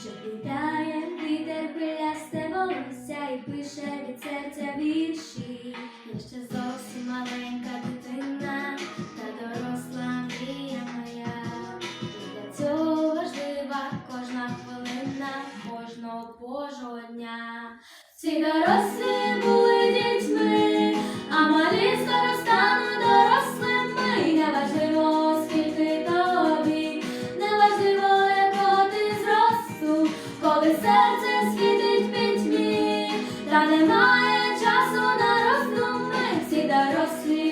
Що вітає вітер пилясте волосся і пише від серця вірші. кожного божого дня. Всі дорослі були дітьми, а малі скоро стануть дорослими. Неважливо, скільки тобі, не важливо, якого ти зросту, коли серце світить пітьмі, та немає часу на роздуми, всі дорослі.